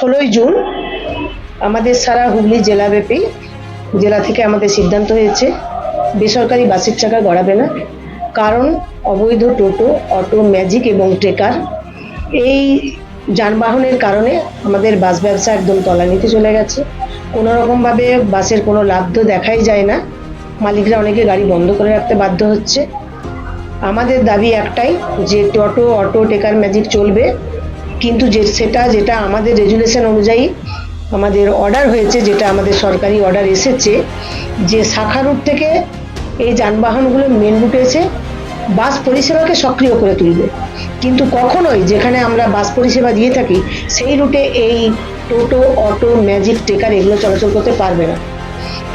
ষোলোই জুন আমাদের সারা হুগলি জেলাব্যাপী জেলা থেকে আমাদের সিদ্ধান্ত হয়েছে, বেসরকারি বাসের চাকা গড়াবে না। কারণ অবৈধ টোটো, অটো, ম্যাজিক এবং ট্রেকার এই যানবাহনের কারণে আমাদের বাস ব্যবসা একদম তলানিতে চলে গেছে। কোনো রকমভাবে বাসের কোনো লাভ তো দেখাই যায় না। মালিকরা অনেকে গাড়ি বন্ধ করে রাখতে বাধ্য হচ্ছে। আমাদের দাবি একটাই যে টোটো, অটো টেকার ম্যাজিক চলবে। কিন্তু যে সেটা যেটা আমাদের রেজুলেশন অনুযায়ী আমাদের অর্ডার হয়েছে, যেটা আমাদের সরকারি অর্ডার এসেছে, যে শাখা রুট থেকে এই যানবাহনগুলো মেন রুটে এসে বাস পরিষেবাকে সক্রিয় করে তুলবে। কিন্তু কখনোই যেখানে আমরা বাস পরিষেবা দিয়ে থাকি, সেই রুটে এই টোটো, অটো ম্যাজিক টেকার এগুলো চলাচল করতে পারবে না।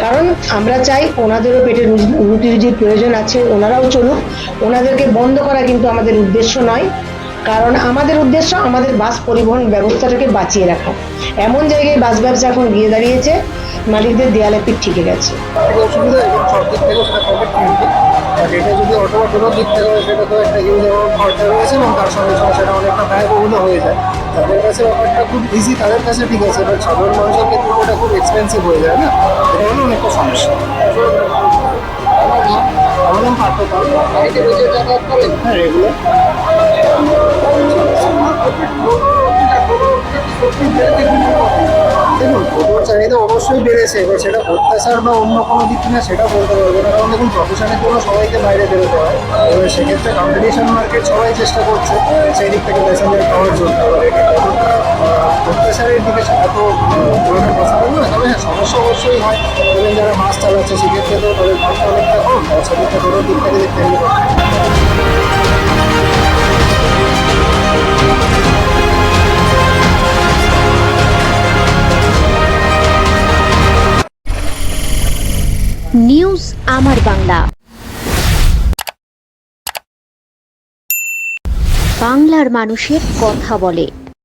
কারণ আমরা চাই ওনাদেরও পেটে রুটি রুজির প্রয়োজন আছে, ওনারাও চলুক। ওনাদেরকে বন্ধ করা কিন্তু আমাদের উদ্দেশ্য নয়। কারণ আমাদের উদ্দেশ্য আমাদের বাস পরিবহন ব্যবস্থাটাকে বাঁচিয়ে রাখা। এমন জায়গায় বাস ব্যবসা এখন গিয়ে দাঁড়িয়েছে, মালিকদের দেয়ালে পিঠ ঠিকে গেছে। যদি অটো সেটা তো একটা খরচা রয়েছে এবং তার সঙ্গে অনেকটা হয়ে যায়। তাদের কাছে খুব ইজি তাদের কাছে ঠিক আছে সাধারণ মানুষের ক্ষেত্রে খুব এক্সপেন্সিভ হয়ে যায় না? এটা অনেকটা সমস্যা। দেখুন টোটোর চাহিদা অবশ্যই বেড়েছে এবার সেটা অত্যাচার বা অন্য কোনো দিক কিনা সেটা বলতে পারব না কারণ দেখুন প্রফেশনের জন্য সবাইকে বাইরে বেরোতে হয় এবার সেক্ষেত্রে কম্পিটিশন মার্কেট সবাই চেষ্টা করছে সেই দিক থেকে প্যাসেঞ্জার পাওয়ার জন্য অত্যাচারের দিকে সেটা তো পুরোটা পসিবল না তবে হ্যাঁ সমস্যা অবশ্যই হয়। এবং যারা বাস চালাচ্ছে, সেক্ষেত্রে তো তাদের খরচা অনেকটা কম সেক্ষেত্রে টোটোর দিক থেকে দেখতে নিউজ আমার বাংলা। বাংলার মানুষের কথা বলে।